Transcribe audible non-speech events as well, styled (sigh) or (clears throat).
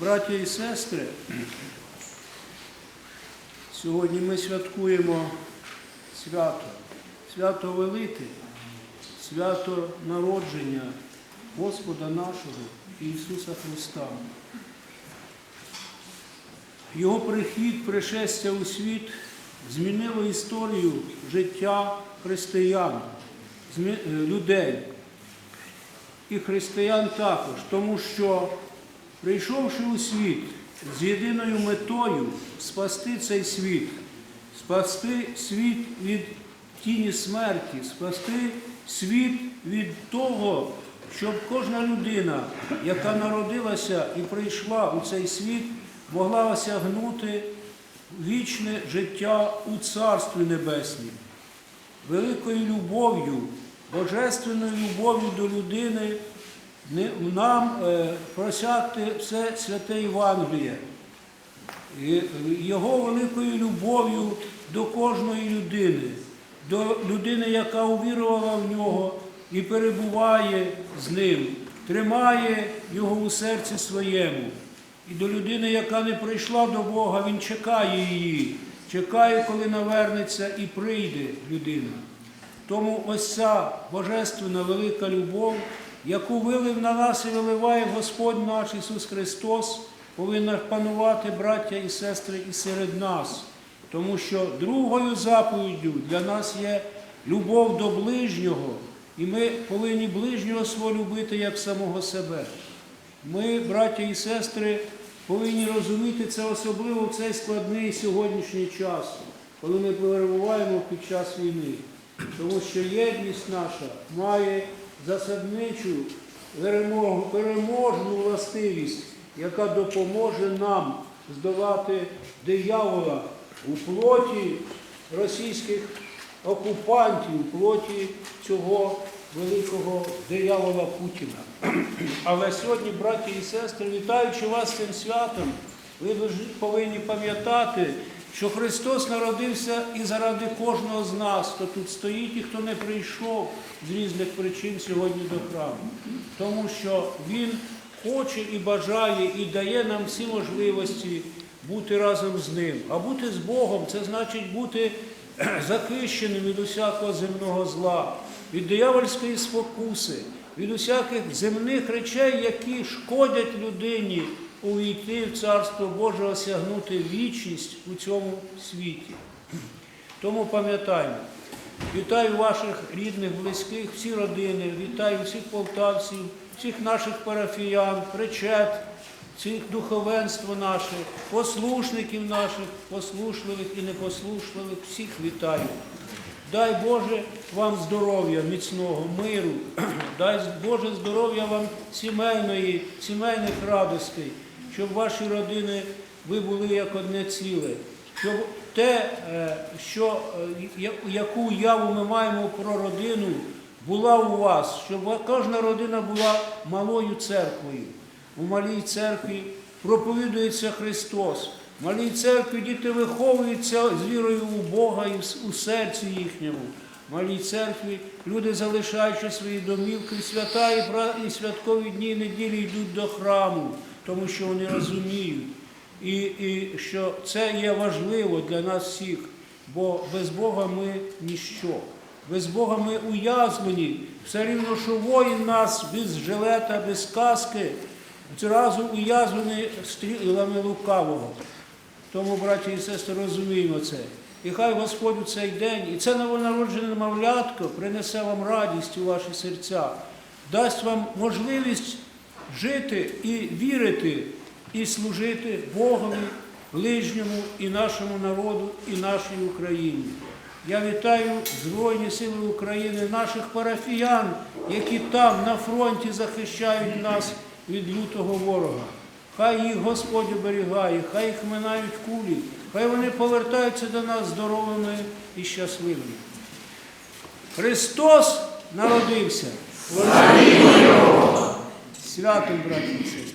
Браття і сестри, сьогодні ми святкуємо свято, свято велике, свято народження Господа нашого Ісуса Христа. Його прихід, пришестя у світ змінило історію життя християн, е, людей. І християн також, тому що, прийшовши у світ з єдиною метою спасти цей світ, спасти світ від тіні смерті, спасти світ від того, щоб кожна людина, яка народилася і прийшла у цей світ, могла осягнути вічне життя у Царстві Небеснім. Великою любов'ю, божественною любов'ю до людини нам е, просякти все святе Євангеліє. Його великою любов'ю до кожної людини, до людини, яка увірувала в нього і перебуває з ним, тримає його у серці своєму. І до людини, яка не прийшла до Бога, він чекає її, чекає, коли навернеться і прийде людина. Тому ось ця божественна велика любов, яку вилив на нас і виливає Господь наш Ісус Христос, повинна панувати браття і сестри і серед нас. Тому що другою заповіддю для нас є любов до ближнього, і ми повинні ближнього свого любити як самого себе. Ми, браття і сестри, повинні розуміти це особливо в цей складний сьогоднішній час, коли ми перебуваємо під час війни. Тому що єдність наша має засадничу перемогу, переможну властивість, яка допоможе нам здолати диявола у плоті російських окупантів, у плоті цього великого диявола Путіна. Але сьогодні, браті і сестри, вітаючи вас цим святом, ви повинні пам'ятати, що Христос народився і заради кожного з нас, хто тут стоїть і хто не прийшов з різних причин сьогодні до храму. Тому що Він хоче і бажає, і дає нам всі можливості бути разом з ним. А бути з Богом це значить бути (clears throat) захищеним від усякого земного зла, від диявольської спокуси, від усяких земних речей, які шкодять людині увійти в Царство Боже, осягнути вічність у цьому світі. Тому пам'ятаємо, вітаю ваших рідних, близьких, всі родини, вітаю всіх полтавців, всіх наших парафіян, причет, всіх духовенство наше, послушників наших, послушливих і непослушливих, всіх вітаю. Дай Боже вам здоров'я, міцного, миру, (clears throat) дай Боже здоров'я вам сімейної, сімейних радостей, щоб ваші родини ви були як одне ціле, щоб те, е, що, е, яку уяву ми маємо про родину, була у вас, щоб кожна родина була малою церквою. У малій церкві проповідується Христос. В малій церкві діти виховуються з вірою у Бога і у серці їхньому. Малій церкві люди, залишаючи свої домівки, свята і святкові дні і неділі йдуть до храму, тому що вони розуміють. І, і що це є важливо для нас всіх, бо без Бога ми ніщо. Без Бога ми уязвлені. Все рівно, що воїн нас без жилета, без каски, зразу уязвлений стрілами лукавого. Тому, браті і сестри, розуміємо це. І хай Господь у цей день, і це новонароджене немовлятко принесе вам радість у ваші серця, дасть вам можливість жити і вірити, і служити Богові, ближньому і нашому народу, і нашій Україні. Я вітаю Збройні Сили України, наших парафіян, які там на фронті захищають нас від лютого ворога. Хай їх Господь оберігає, хай їх минають кулі, хай вони повертаються до нас здоровими і щасливими. Христос народився. Святом, браті і сестри.